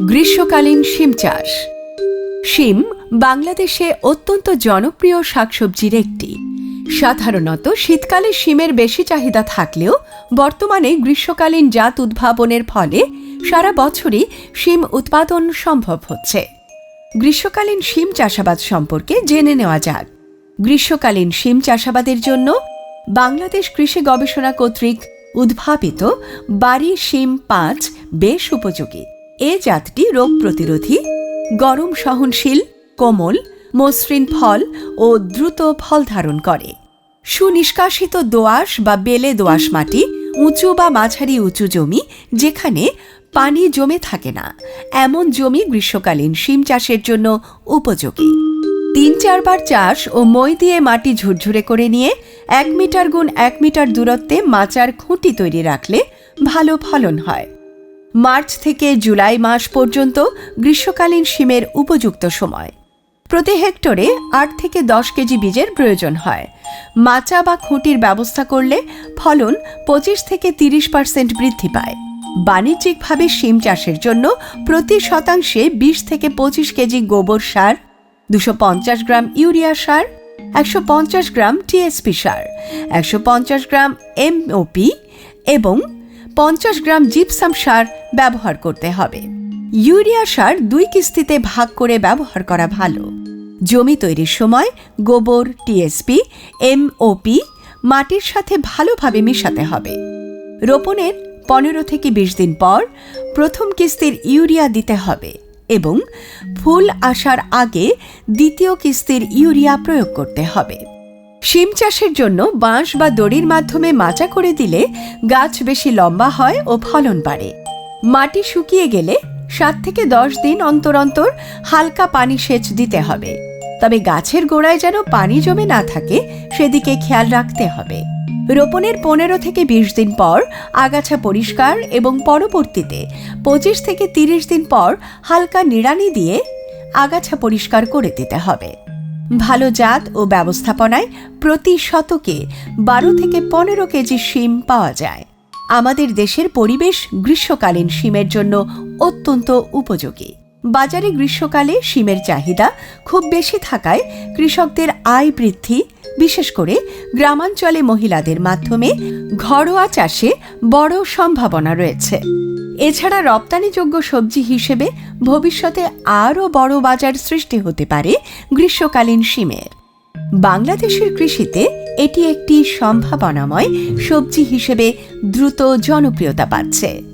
গ্রীষ্মকালীন শিম চাষ। শিম বাংলাদেশে অত্যন্ত জনপ্রিয় শাকসবজির একটি। সাধারণত শীতকালে শিমের বেশি চাহিদা থাকলেও বর্তমানে গ্রীষ্মকালীন জাত উদ্ভাবনের ফলে সারা বছরই শিম উৎপাদন সম্ভব হচ্ছে। গ্রীষ্মকালীন শিম চাষাবাদ সম্পর্কে জেনে নেওয়া যাক। গ্রীষ্মকালীন শিম চাষাবাদের জন্য বাংলাদেশ কৃষি গবেষণা কর্তৃক উদ্ভাবিত বাড়ি শিম পাঁচ বেশ উপযোগী। এ জাতটি রোগ প্রতিরোধী, গরম সহনশীল, কোমল, মসৃণ ফল ও দ্রুত ফল ধারণ করে। সুনিষ্কাশিত দোআঁশ বা বেলে দোআঁশ মাটি উঁচু বা মাঝারি উঁচু জমি যেখানে পানি জমে থাকে না, এমন জমি গ্রীষ্মকালীন শিম চাষের জন্য উপযোগী। তিন চারবার চাষ ও মই দিয়ে মাটি ঝুরঝুরে করে নিয়ে এক মিটার গুণ এক মিটার দূরত্বে মাচার খুঁটি তৈরি রাখলে ভালো ফলন হয়। মার্চ থেকে জুলাই মাস পর্যন্ত গ্রীষ্মকালীন শিমের উপযুক্ত সময়। প্রতি হেক্টরে আট থেকে দশ কেজি বীজের প্রয়োজন হয়। মাচা বা খুঁটির ব্যবস্থা করলে ফলন পঁচিশ থেকে তিরিশ পার্সেন্ট বৃদ্ধি পায়। বাণিজ্যিকভাবে শিম চাষের জন্য প্রতি শতাংশে বিশ থেকে পঁচিশ কেজি গোবর সার, দুশো পঞ্চাশ গ্রাম ইউরিয়া সার, একশো পঞ্চাশ গ্রাম টিএসপি সার, একশো পঞ্চাশ গ্রাম এমওপি এবং পঞ্চাশ গ্রাম জিপসাম সার ব্যবহার করতে হবে। ইউরিয়া সার দুই কিস্তিতে ভাগ করে ব্যবহার করা ভালো। জমি তৈরির সময় গোবর, টিএসপি, এমওপি মাটির সাথে ভালোভাবে মিশাতে হবে। রোপণের পনেরো থেকে বিশ দিন পর প্রথম কিস্তির ইউরিয়া দিতে হবে এবং ফুল আসার আগে দ্বিতীয় কিস্তির ইউরিয়া প্রয়োগ করতে হবে। শিম চাষের জন্য বাঁশ বা দড়ির মাধ্যমে মাচা করে দিলে গাছ বেশি লম্বা হয় ও ফলন বাড়ে। মাটি শুকিয়ে গেলে সাত থেকে দশ দিন অন্তর অন্তর হালকা পানি সেচ দিতে হবে। তবে গাছের গোড়ায় যেন পানি জমে না থাকে, সেদিকে খেয়াল রাখতে হবে। রোপণের পনেরো থেকে বিশ দিন পর আগাছা পরিষ্কার এবং পরবর্তীতে পঁচিশ থেকে তিরিশ দিন পর হালকা নিড়ানি দিয়ে আগাছা পরিষ্কার করে দিতে হবে। ভালো জাত ও ব্যবস্থাপনায় প্রতি শতকে বারো থেকে পনেরো কেজি শিম পাওয়া যায়। আমাদের দেশের পরিবেশ গ্রীষ্মকালীন শিমের জন্য অত্যন্ত উপযোগী। বাজারে গ্রীষ্মকালে শিমের চাহিদা খুব বেশি থাকায় কৃষকদের আয় বৃদ্ধি, বিশেষ করে গ্রামাঞ্চলে মহিলাদের মাধ্যমে ঘরোয়া চাষে বড় সম্ভাবনা রয়েছে। এছাড়া রপ্তানিযোগ্য সবজি হিসেবে ভবিষ্যতে আরও বড় বাজার সৃষ্টি হতে পারে গ্রীষ্মকালীন শিমের। বাংলাদেশের কৃষিতে এটি একটি সম্ভাবনাময় সবজি হিসেবে দ্রুত জনপ্রিয়তা পাচ্ছে।